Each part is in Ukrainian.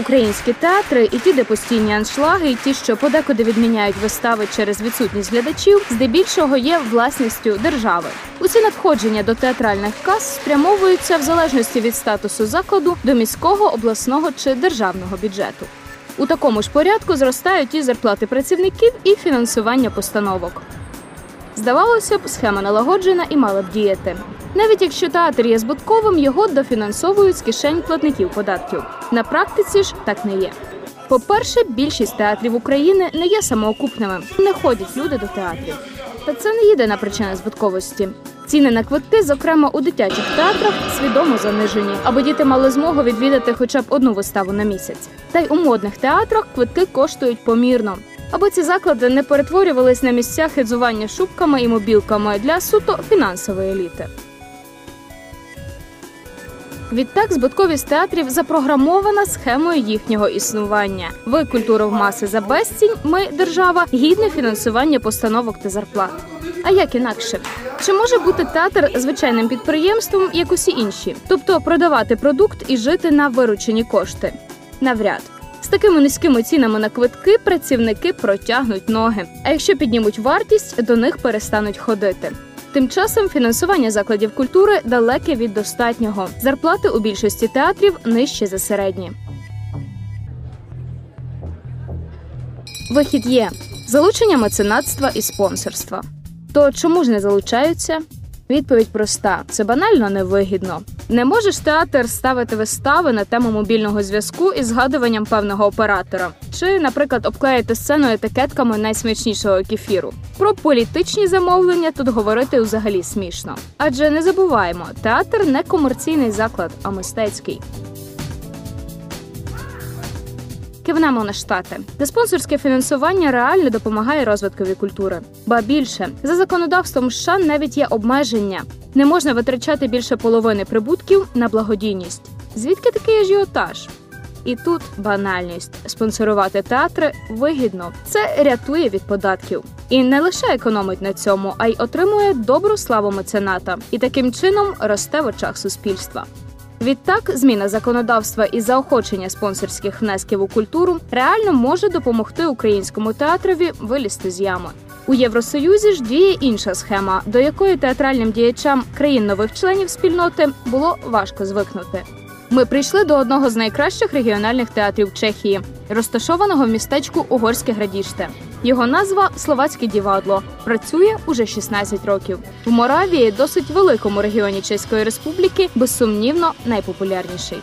Українські театри, і ті, де постійні аншлаги, і ті, що подекуди відміняють вистави через відсутність глядачів, здебільшого є власністю держави. Усі надходження до театральних кас спрямовуються в залежності від статусу закладу до міського, обласного чи державного бюджету. У такому ж порядку зростають і зарплати працівників, і фінансування постановок. Здавалося б, схема налагоджена і мала б діяти. Навіть якщо театр є збутковим, його дофінансовують з кишень платників податків. На практиці ж так не є. По-перше, більшість театрів України не є самоокупними, не ходять люди до театрів. Та це не єдина причина збутковості. Ціни на квитки, зокрема у дитячих театрах, свідомо занижені, аби діти мали змогу відвідати хоча б одну виставу на місяць. Та й у модних театрах квитки коштують помірно. Аби ці заклади не перетворювались на місця хизування шубками і мобілками для суто фінансової еліти. Відтак, збутковість театрів запрограмована схемою їхнього існування. Ви культуру в маси за безцінь. Ми держава гідне фінансування постановок та зарплат. А як інакше? Чи може бути театр звичайним підприємством, як усі інші, тобто продавати продукт і жити на виручені кошти? Навряд. З такими низькими цінами на квитки працівники протягнуть ноги. А якщо піднімуть вартість, до них перестануть ходити. Тим часом фінансування закладів культури далеке від достатнього. Зарплати у більшості театрів нижчі за середні. Вихід є залучення меценатства і спонсорства. То чому ж не залучаються? Відповідь проста: це банально невигідно. Не можеш театр ставити вистави на тему мобільного зв'язку із згадуванням певного оператора, чи, наприклад, обклеїти сцену етикетками найсмачнішого кефіру. Про політичні замовлення тут говорити взагалі смішно. Адже не забуваємо, театр не комерційний заклад, а мистецький. Кивнемо на штати, де спонсорське фінансування реально допомагає розвиткові культури. Ба більше за законодавством США навіть є обмеження. Не можна витрачати більше половини прибутків на благодійність. Звідки такий ажіотаж? І тут банальність спонсорувати театри вигідно. Це рятує від податків. І не лише економить на цьому, а й отримує добру славу мецената, і таким чином росте в очах суспільства. Відтак, зміна законодавства і заохочення спонсорських внесків у культуру реально може допомогти українському театрові вилізти з ями. У Євросоюзі ж діє інша схема, до якої театральним діячам країн нових членів спільноти було важко звикнути. Ми прийшли до одного з найкращих регіональних театрів Чехії, розташованого в містечку Угорське Градіште. Його назва Словацьке дівадло. Працює уже 16 років. В Моравії, досить великому регіоні Чеської Республіки, безсумнівно найпопулярніший.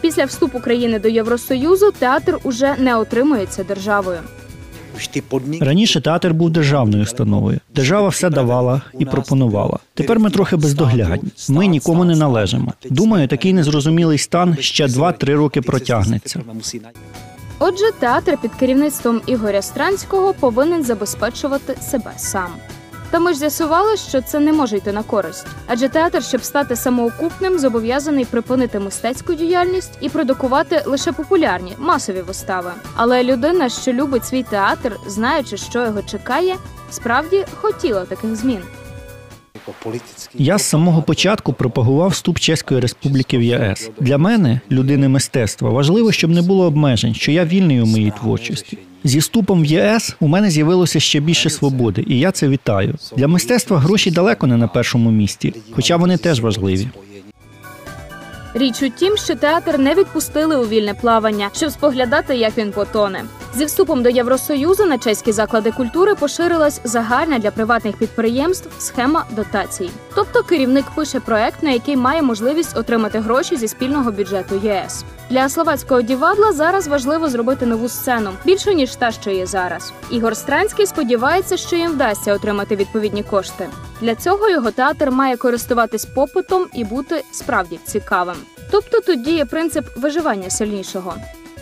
Після вступу країни до Євросоюзу театр уже не отримується державою. Раніше театр був державною установою. Держава все давала і пропонувала. Тепер ми трохи бездоглядні. Ми нікому не належимо. Думаю, такий незрозумілий стан ще 2-3 роки протягнеться. Отже, театр під керівництвом Ігоря Странського повинен забезпечувати себе сам. Та ми ж з'ясували, що це не може йти на користь, адже театр, щоб стати самоокупним, зобов'язаний припинити мистецьку діяльність і продукувати лише популярні масові вистави. Але людина, що любить свій театр, знаючи, що його чекає, справді хотіла таких змін. Я з самого початку пропагував вступ Чеської Республіки в ЄС. Для мене, людини мистецтва, важливо, щоб не було обмежень, що я вільний у моїй творчості. Зі вступом в ЄС у мене з'явилося ще більше свободи, і я це вітаю. Для мистецтва гроші далеко не на першому місці, хоча вони теж важливі. Річ у тім, що театр не відпустили у вільне плавання, щоб споглядати, як він потоне. Зі вступом до Євросоюзу на чеські заклади культури поширилась загальна для приватних підприємств схема дотацій. Тобто керівник пише проект, на який має можливість отримати гроші зі спільного бюджету ЄС. Для словацького дівадла зараз важливо зробити нову сцену більше ніж та, що є зараз. Ігор Странський сподівається, що їм вдасться отримати відповідні кошти. Для цього його театр має користуватись попитом і бути справді цікавим. Тобто тут діє принцип виживання сильнішого.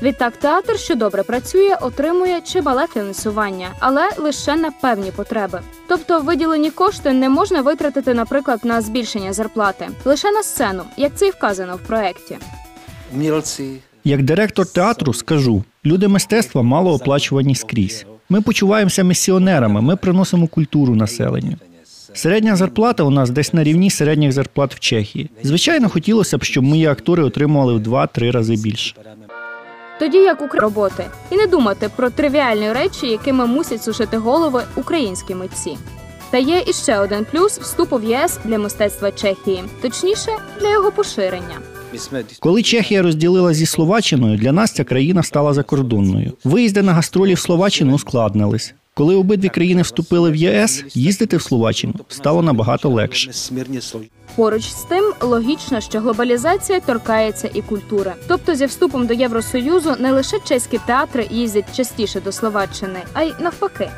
Відтак театр, що добре працює, отримує чимале фінансування, але лише на певні потреби. Тобто виділені кошти не можна витратити, наприклад, на збільшення зарплати, лише на сцену, як це і вказано в проєкті. Як директор театру скажу: люди мистецтва мало оплачувані скрізь. Ми почуваємося місіонерами, ми приносимо культуру населенню. Середня зарплата у нас десь на рівні середніх зарплат в Чехії. Звичайно, хотілося б, щоб мої актори отримували в 2-3 рази більше. Тоді як укр... роботи, і не думати про тривіальні речі, якими мусять сушити голови українські митці. Та є іще один плюс вступу в ЄС для мистецтва Чехії, точніше для його поширення. Коли Чехія розділила зі Словаччиною, для нас ця країна стала закордонною. Виїзди на гастролі в Словаччину ускладнились. Коли обидві країни вступили в ЄС, їздити в Словаччину стало набагато легше. Поруч з тим, логічно, що глобалізація торкається і культури. Тобто, зі вступом до Євросоюзу не лише чеські театри їздять частіше до Словаччини, а й навпаки.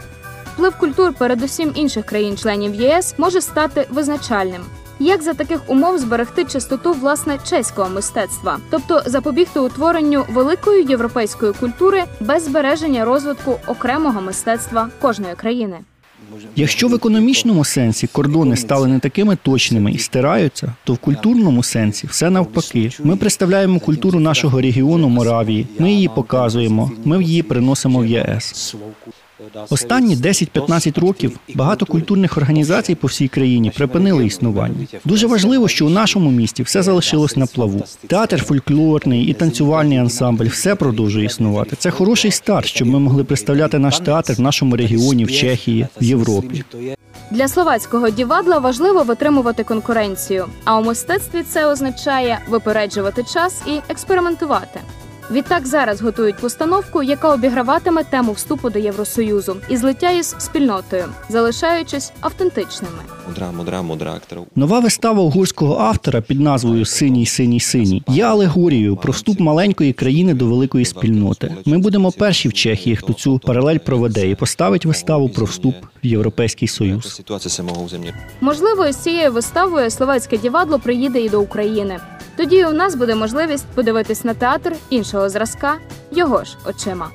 Вплив культур, передусім інших країн-членів ЄС, може стати визначальним. Як за таких умов зберегти чистоту власне чеського мистецтва, тобто запобігти утворенню великої європейської культури без збереження розвитку окремого мистецтва кожної країни? Якщо в економічному сенсі кордони стали не такими точними і стираються, то в культурному сенсі все навпаки. Ми представляємо культуру нашого регіону Моравії. Ми її показуємо. Ми її приносимо в ЄС. Останні 10-15 років багато культурних організацій по всій країні припинили існування. Дуже важливо, що у нашому місті все залишилось на плаву. Театр фольклорний і танцювальний ансамбль все продовжує існувати. Це хороший старт, щоб ми могли представляти наш театр в нашому регіоні, в Чехії, в Європі. Для словацького дівадла важливо витримувати конкуренцію, а у мистецтві це означає випереджувати час і експериментувати. Відтак зараз готують постановку, яка обіграватиме тему вступу до Євросоюзу і злиття із спільнотою, залишаючись автентичними. Мудра, мудра, мудра, Нова вистава угорського автора під назвою Синій, синій, синій є алегорією про вступ маленької країни до великої спільноти. Ми будемо перші в Чехії, хто цю паралель проведе і поставить виставу про вступ в Європейський Союз. situace se mohou Можливо, із цією виставою словацьке дівадло приїде і до України. Тоді у нас буде можливість подивитись на театр іншого зразка його ж очима.